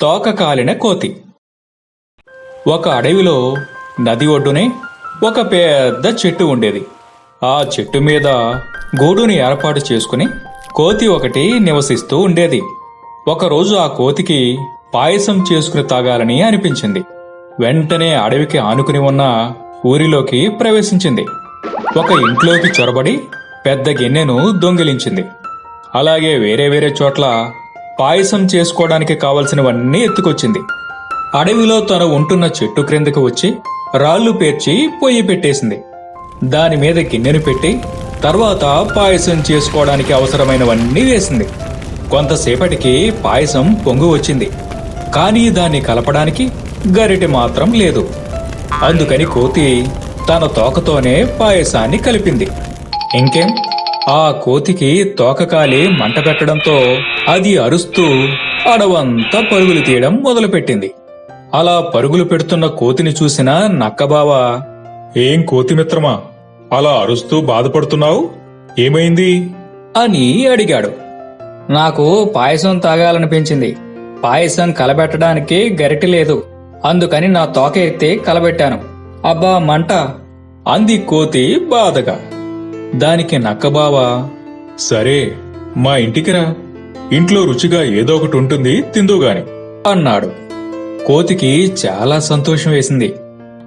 తోకకాలిన కోతి. ఒక అడవిలో నది ఒడ్డునే ఒక పెద్ద చెట్టు ఉండేది. ఆ చెట్టు మీద గూడుని ఏర్పాటు చేసుకుని కోతి ఒకటి నివసిస్తూ ఉండేది. ఒకరోజు ఆ కోతికి పాయసం చేసుకుని తాగాలని అనిపించింది. వెంటనే అడవికి ఆనుకుని ఉన్న ఊరిలోకి ప్రవేశించింది. ఒక ఇంట్లోకి చొరబడి పెద్ద గిన్నెను దొంగిలించింది. అలాగే వేరే వేరే చోట్ల పాయసం చేసుకోవడానికి కావలసినవన్నీ ఎత్తుకొచ్చింది. అడవిలో తను ఉంటున్న చెట్టు క్రిందకు వచ్చి రాళ్ళు పేర్చి పొయ్యి పెట్టేసింది. దాని మీద గిన్నెను పెట్టి తర్వాత పాయసం చేసుకోవడానికి అవసరమైనవన్నీ వేసింది. కొంతసేపటికి పాయసం పొంగు వచ్చింది. కానీ దాన్ని కలపడానికి గరిటె మాత్రం లేదు. అందుకని కోతి తన తోకతోనే పాయసాన్ని కలిపింది. ఇంకేం? ఆ కోతికి తోక కాలి మంట పెట్టడంతో అది అరుస్తూ అడవంతా పరుగులు తీయడం మొదలుపెట్టింది. అలా పరుగులు పెడుతున్న కోతిని చూసిన నక్కబావ ఏం కోతి మిత్రమా అలా అరుస్తూ బాధపడుతున్నావు? ఏమైంది? అని అడిగాడు. నాకు పాయసం తాగాలనిపించింది. పాయసం కలబెట్టడానికి గరిటె లేదు. అందుకని నా తోక ఎత్తి కలబెట్టాను. అబ్బా మంట అంది కోతి బాధగా. దానికి నక్కబావ? సరే మా ఇంటికి రా. ఇంట్లో రుచిగా ఏదో ఒకటి ఉంటుంది తిందుగాని అన్నాడు. కోతికి చాలా సంతోషం వేసింది.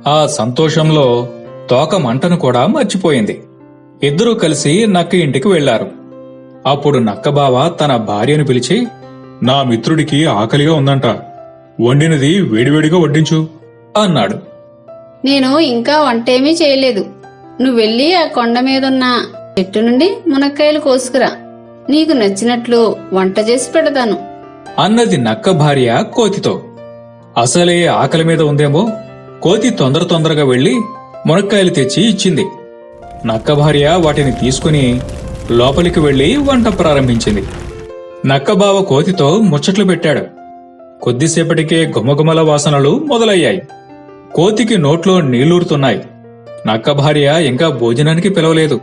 ఆ సంతోషంలో తోక మంటను కూడా మర్చిపోయింది. ఇద్దరూ కలిసి నక్క ఇంటికి వెళ్ళారు అప్పుడు నక్కబావ తన భార్యను పిలిచి నా మిత్రుడికి ఆకలిగా ఉందంట. వండినది వేడివేడిగా వడ్డించు. అన్నాడు. నేను ఇంకా వంటేమీ చేయలేదు. నువ్వు వెళ్ళి ఆ కొండ మీదున్న చెట్టు నుండి మునక్కాయలు కోసుకురా. నీకు నచ్చినట్లు వంట చేసి పెడతాను. అన్నది నక్క భార్య కోతితో. అసలే ఆకలి మీద ఉందేమో. కోతి తొందర తొందరగా వెళ్ళి మునక్కాయలు తెచ్చి ఇచ్చింది. నక్క భార్య వాటిని తీసుకుని లోపలికి వెళ్ళి వంట ప్రారంభించింది. నక్కబావ కోతితో ముచ్చట్లు పెట్టాడు. కొద్దిసేపటికే గుమగుమల వాసనలు మొదలయ్యాయి. కోతికి నోట్లో నీళ్ళూరుతున్నాయి. నక్క భార్య ఇంకా భోజనానికి పిలవలేదు.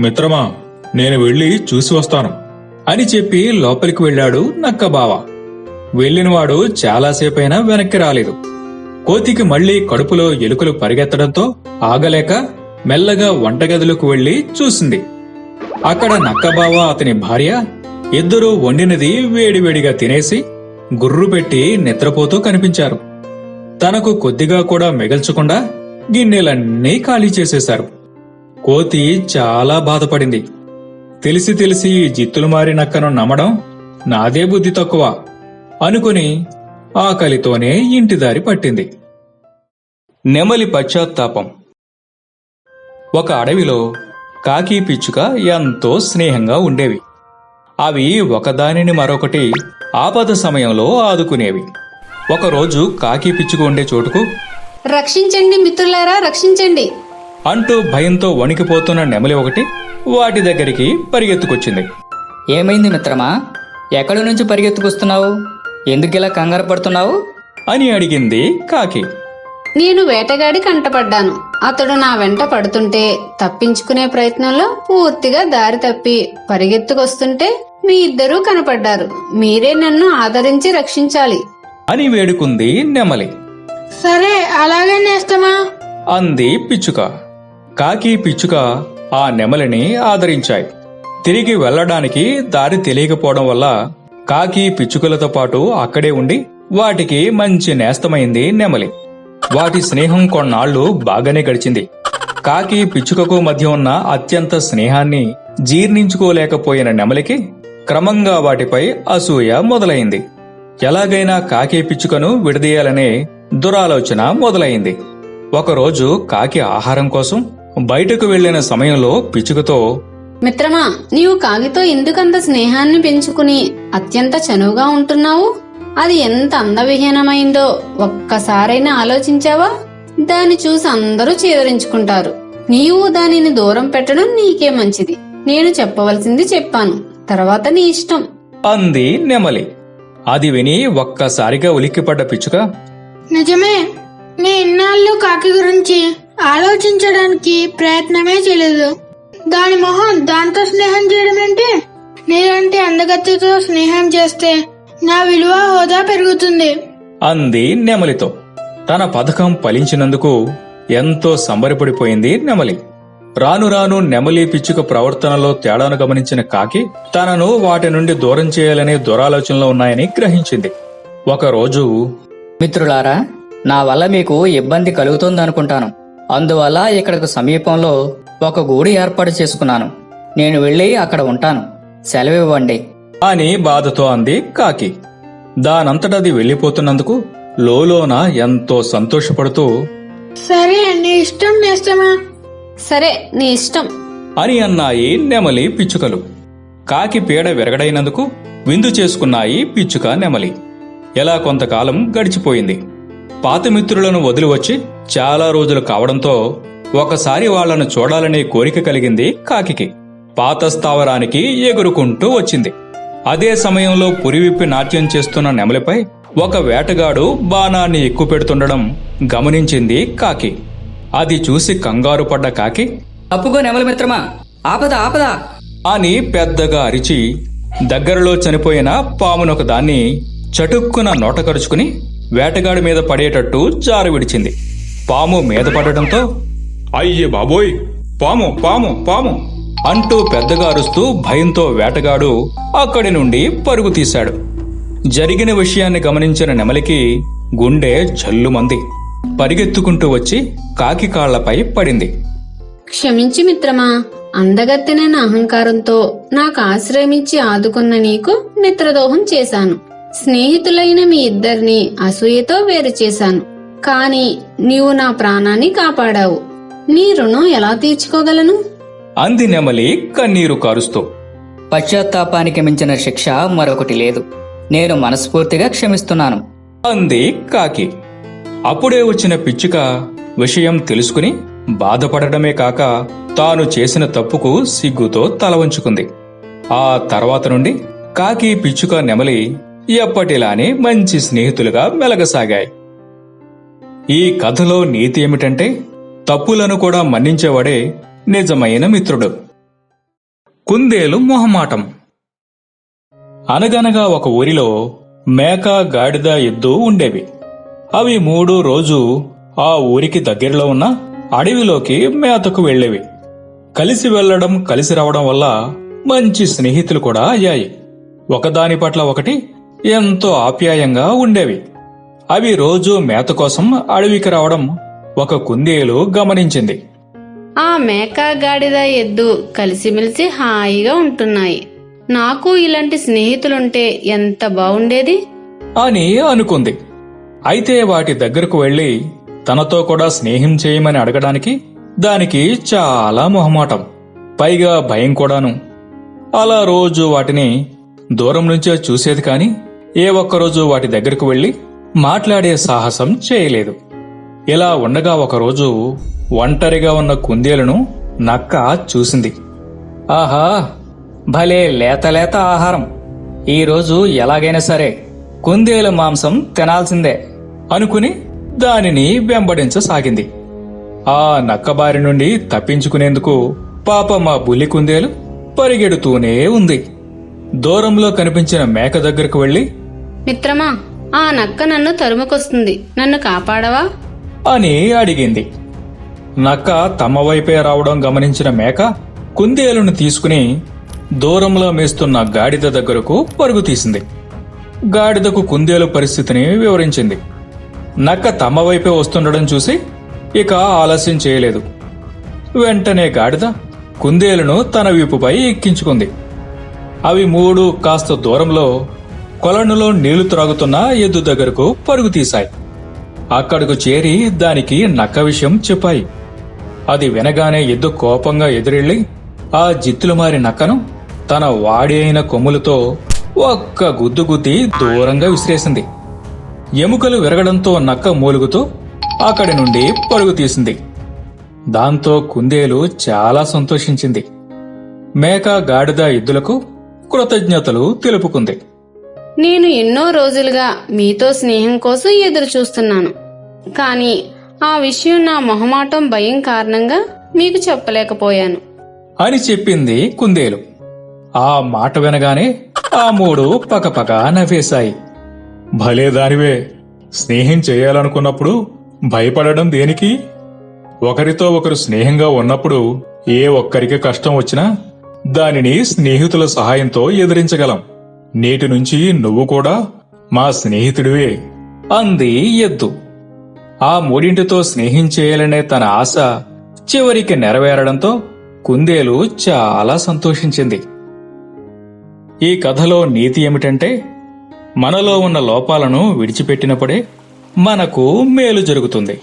మిత్రమా నేను వెళ్ళి చూసి వస్తాను అని చెప్పి లోపలికి వెళ్ళాడు నక్కబావ వెళ్ళినవాడు చాలాసేపైనా వెనక్కి రాలేదు. కోతికి మళ్ళీ కడుపులో ఎలుకలు పరిగెత్తడంతో ఆగలేక మెల్లగా వంటగదిలోకి వెళ్ళి చూసింది. అక్కడ నక్కబావ అతని భార్య ఇద్దరూ వండినది వేడివేడిగా తినేసి గుర్రు పెట్టి నిద్రపోతూ కనిపించారు. తనకు కొద్దిగా కూడా మిగల్చకుండా గిన్నెలన్నీ ఖాళీ చేసేశారు. కోతి చాలా బాధపడింది. తెలిసి తెలిసి జిత్తులు మారినక్కను నమ్మడం నాదే బుద్ధి తక్కువ అనుకుని ఆకలితోనే ఇంటి దారి పట్టింది. నెమలి పశ్చాత్తాపం. ఒక అడవిలో కాకి పిచ్చుక ఎంతో స్నేహంగా ఉండేవి. అవి ఒకదానిని మరొకటి ఆపద సమయంలో ఆదుకునేవి. ఒకరోజు కాకి పిచ్చుక ఉండే చోటుకు రక్షించండి మిత్రులారా రక్షించండి. అంటూ భయంతో వణికిపోతున్న నెమలి ఒకటి వాటి దగ్గరికి పరిగెత్తుకొచ్చింది. ఏమైంది మిత్రమా? ఎక్కడి నుంచి పరిగెత్తుకొస్తున్నావు? ఎందుకిలా కంగారు పడుతున్నావు? అని అడిగింది కాకి. నేను వేటగాడి కంటపడ్డాను. అతడు నా వెంట పడుతుంటే తప్పించుకునే ప్రయత్నంలో పూర్తిగా దారి తప్పి పరిగెత్తుకొస్తుంటే మీ ఇద్దరూ కనపడ్డారు. మీరే నన్ను ఆదరించి రక్షించాలి. అని వేడుకుంది నెమలి. సరే అలాగే నేస్తమా అంది పిచ్చుక. కాకి పిచ్చుక ఆ నెమలిని ఆదరించాయి. తిరిగి వెళ్ళడానికి దారి తెలియకపోవడం వల్ల కాకి పిచ్చుకలతో పాటు అక్కడే ఉండి వాటికి మంచి నేస్తమైంది నెమలి. వాటి స్నేహం కొన్నాళ్ళు బాగానే గడిచింది. కాకి పిచ్చుకకు మధ్య ఉన్న అత్యంత స్నేహాన్ని జీర్ణించుకోలేకపోయిన నెమలికి క్రమంగా వాటిపై అసూయ మొదలైంది. ఎలాగైనా కాకి పిచ్చుకను విడదీయాలనే దురాలోచన మొదలైంది. ఒకరోజు కాకి ఆహారం కోసం బయటకు వెళ్ళిన సమయంలో పిచ్చుకతో మిత్రమా నీవు కాగితో ఎందుకంత స్నేహాన్ని పెంచుకుని అత్యంత చనువుగా ఉంటున్నావు? అది ఎంత అందవిహీనమైందో ఒక్కసారైనా ఆలోచించావా? దాన్ని చూసి అందరూ చేదరించుకుంటారు. నీవు దానిని దూరం పెట్టడం నీకే మంచిది. నేను చెప్పవలసింది చెప్పాను. తర్వాత నీ ఇష్టం. అంది నెమలి. అది విని ఒక్కసారిగా ఉలిక్కిపడ్డ పిచ్చుక నిజమే నీ ఇన్నాళ్ళు కాకి గురించి ఆలోచించడానికి ప్రయత్నమే చేయలేదు. దాని మొహం దాంతో స్నేహం చేయడం ఏంటి నీలాంటి అందగత్తెతో స్నేహం చేస్తే నా విలువ హోదా పెరుగుతుంది. అంది నెమలితో. తన పథకం ఫలించినందుకు ఎంతో సంబరపడిపోయింది నెమలి. రాను రాను నెమలి పిచ్చుక ప్రవర్తనలో తేడాను గమనించిన కాకి తనను వాటి నుండి దూరం చేయాలనే దురాలోచనలో ఉన్నాయని గ్రహించింది. ఒకరోజు మిత్రులారా నా వల్ల మీకు ఇబ్బంది కలుగుతుందనుకుంటాను. అందువల్ల ఇక్కడకు సమీపంలో ఒక గూడు ఏర్పాటు చేసుకున్నాను. నేను వెళ్ళి అక్కడ ఉంటాను. సెలవివ్వండి. అని బాధతో అంది కాకి. దానంతటది వెళ్ళిపోతున్నందుకు లోలోన ఎంతో సంతోషపడుతూ సరే నీ ఇష్టం నేస్తమా సరే నీ ఇష్టం. అని అన్నాయి నెమలి పిచ్చుకలు. కాకి పీడ విరగడైనందుకు విందు చేసుకున్నాయి పిచ్చుక నెమలి. ఎలా కొంతకాలం గడిచిపోయింది. పాత మిత్రులను వదిలి వచ్చి చాలా రోజులు కావడంతో ఒకసారి వాళ్ళను చూడాలనే కోరిక కలిగింది కాకికి. పాత స్థావరానికి ఎగురుకుంటూ వచ్చింది. అదే సమయంలో పురివిప్పి నాట్యం చేస్తున్న నెమలిపై ఒక వేటగాడు బాణాన్ని ఎక్కుపెడుతుండడం గమనించింది కాకి. అది చూసి కంగారు పడ్డ కాకి తప్పుకో నెమలి మిత్రమా ఆపద ఆపద. అని పెద్దగా అరిచి దగ్గరలో చనిపోయిన పామునొక దాన్ని చటుక్కున నోట కరుచుకుని వేటగాడి మీద పడేటట్టు జారు విడిచింది. పాము మీద పడటంతో అయ్యే బాబోయ్! పాము పాము పాము! అంటూ పెద్దగా అరుస్తూ భయంతో వేటగాడు అక్కడి నుండి పరుగు తీశాడు. జరిగిన విషయాన్ని గమనించిన నెమలికి గుండె జల్లుమంది. పరిగెత్తుకుంటూ వచ్చి కాకి కాళ్ళపై పడింది. క్షమించి మిత్రమా అందగత్తెనైన అహంకారంతో నాకు ఆశ్రయమిచ్చి ఆదుకున్న నీకు మిత్రదోహం చేశాను. స్నేహితులైన మీ ఇద్దరిని అసూయతో వేరు చేశాను. కాని నీవు నా ప్రాణాన్ని కాపాడావు. నీ రుణం ఎలా తీర్చుకోగలను? అంది నెమలి కన్నీరు కారుస్తూ. పశ్చాత్తాపానికి మించిన శిక్ష మరొకటి లేదు. నేను మనస్ఫూర్తిగా క్షమిస్తున్నాను. అంది కాకి. అప్పుడే వచ్చిన పిచ్చుక విషయం తెలుసుకుని బాధపడటమే కాక తాను చేసిన తప్పుకు సిగ్గుతో తల వంచుకుంది. ఆ తర్వాత నుండి కాకి పిచ్చుక నెమలి ఎప్పటిలానే మంచి స్నేహితులుగా మెలగసాగాయి. ఈ కథలో నీతి ఏమిటంటే తప్పులను కూడా మన్నించేవాడే నిజమైన మిత్రుడు. కుందేలు మొహమాటం. అనగనగా ఒక ఊరిలో మేక గాడిద ఎద్దు ఉండేవి. అవి మూడు రోజు ఆ ఊరికి దగ్గరలో ఉన్న అడవిలోకి మేతకు వెళ్ళేవి. కలిసి వెళ్ళడం కలిసి రావడం వల్ల మంచి స్నేహితులు కూడా అయ్యాయి. ఒకదాని పట్ల ఒకటి ఎంతో ఆప్యాయంగా ఉండేవి. అవి రోజు మేత కోసం అడవికి రావడం ఒక కుందేలు గమనించింది. ఆ మేక గాడిద ఎద్దు కలిసిమెలిసి హాయిగా ఉంటున్నాయి. నాకు ఇలాంటి స్నేహితులుంటే ఎంత బావుండేది? అని అనుకుంది. అయితే వాటి దగ్గరకు వెళ్ళి తనతో కూడా స్నేహం చేయమని అడగడానికి దానికి చాలా మొహమాటం పైగా భయం కూడాను. అలా రోజు వాటిని దూరం నుంచే చూసేది కాని ఏ ఒక్కరోజు వాటి దగ్గరకు వెళ్ళి మాట్లాడే సాహసం చేయలేదు. ఇలా ఉండగా ఒకరోజు ఒంటరిగా ఉన్న కుందేలను నక్క చూసింది. ఆహా భలే లేత లేత ఆహారం. ఈరోజు ఎలాగైనా సరే కుందేలు మాంసం తినాల్సిందే అనుకుని దానిని వెంబడించసాగింది. ఆ నక్కబారి నుండి తప్పించుకునేందుకు పాప మా బుల్లి కుందేలు పరిగెడుతూనే ఉంది. దూరంలో కనిపించిన మేక దగ్గరకు వెళ్ళి మిత్రమా ఆ నక్క నన్ను తరుముకొస్తుంది. నన్ను కాపాడవా? అని అడిగింది. నక్క తమ వైపే రావడం గమనించిన మేక కుందేలును తీసుకుని దూరంలో మేస్తున్న గాడిద దగ్గరకు పరుగు తీసింది. గాడిదకు కుందేలు పరిస్థితిని వివరించింది. నక్క తమ వైపే వస్తుండడం చూసి ఇక ఆలస్యం చేయలేదు. వెంటనే గాడిద కుందేలును తన వీపుపై ఎక్కించుకుంది. అవి మూడు కాస్త దూరంలో కొలనులో నీళ్ళు త్రాగుతున్న ఎద్దు దగ్గరకు పరుగు తీశాయి. అక్కడకు చేరి దానికి నక్క విషయం చెప్పాయి. అది వినగానే ఎద్దు కోపంగా ఎదురెళ్ళి ఆ జిత్తులు మారి నక్కను తన వాడి అయిన కొమ్ములతో ఒక్క గుద్దు గుద్ది దూరంగా విసిరేసింది. ఎముకలు విరగడంతో నక్క మూలుగుతూ అక్కడి నుండి పరుగు తీసింది. దాంతో కుందేలు చాలా సంతోషించింది. మేక గాడిద ఎద్దులకు కృతజ్ఞతలు తెలుపుకుంది. నేను ఎన్నో రోజులుగా మీతో స్నేహం కోసం ఎదురు చూస్తున్నాను. కానీ ఆ విషయం నా మొహమాటం భయం కారణంగా మీకు చెప్పలేకపోయాను. అని చెప్పింది కుందేలు. ఆ మాట వినగానే ఆ మూడు పకపక నవ్వేశాయి. భలే దానివే. స్నేహం చేయాలనుకున్నప్పుడు భయపడడం దేనికి? ఒకరితో ఒకరు స్నేహంగా ఉన్నప్పుడు ఏ ఒక్కరికి కష్టం వచ్చినా దానిని స్నేహితుల సహాయంతో ఎదిరించగలం. నేటి నుంచి నువ్వు కూడా మా స్నేహితుడివే. అంది ఎద్దు. ఆ మూడింటితో స్నేహం చేయాలనే తన ఆశ చివరికి నెరవేరడంతో కుందేలు చాలా సంతోషించింది. ఈ కథలో నీతి ఏమిటంటే మనలో ఉన్న లోపాలను విడిచిపెట్టినప్పుడే మనకు మేలు జరుగుతుంది.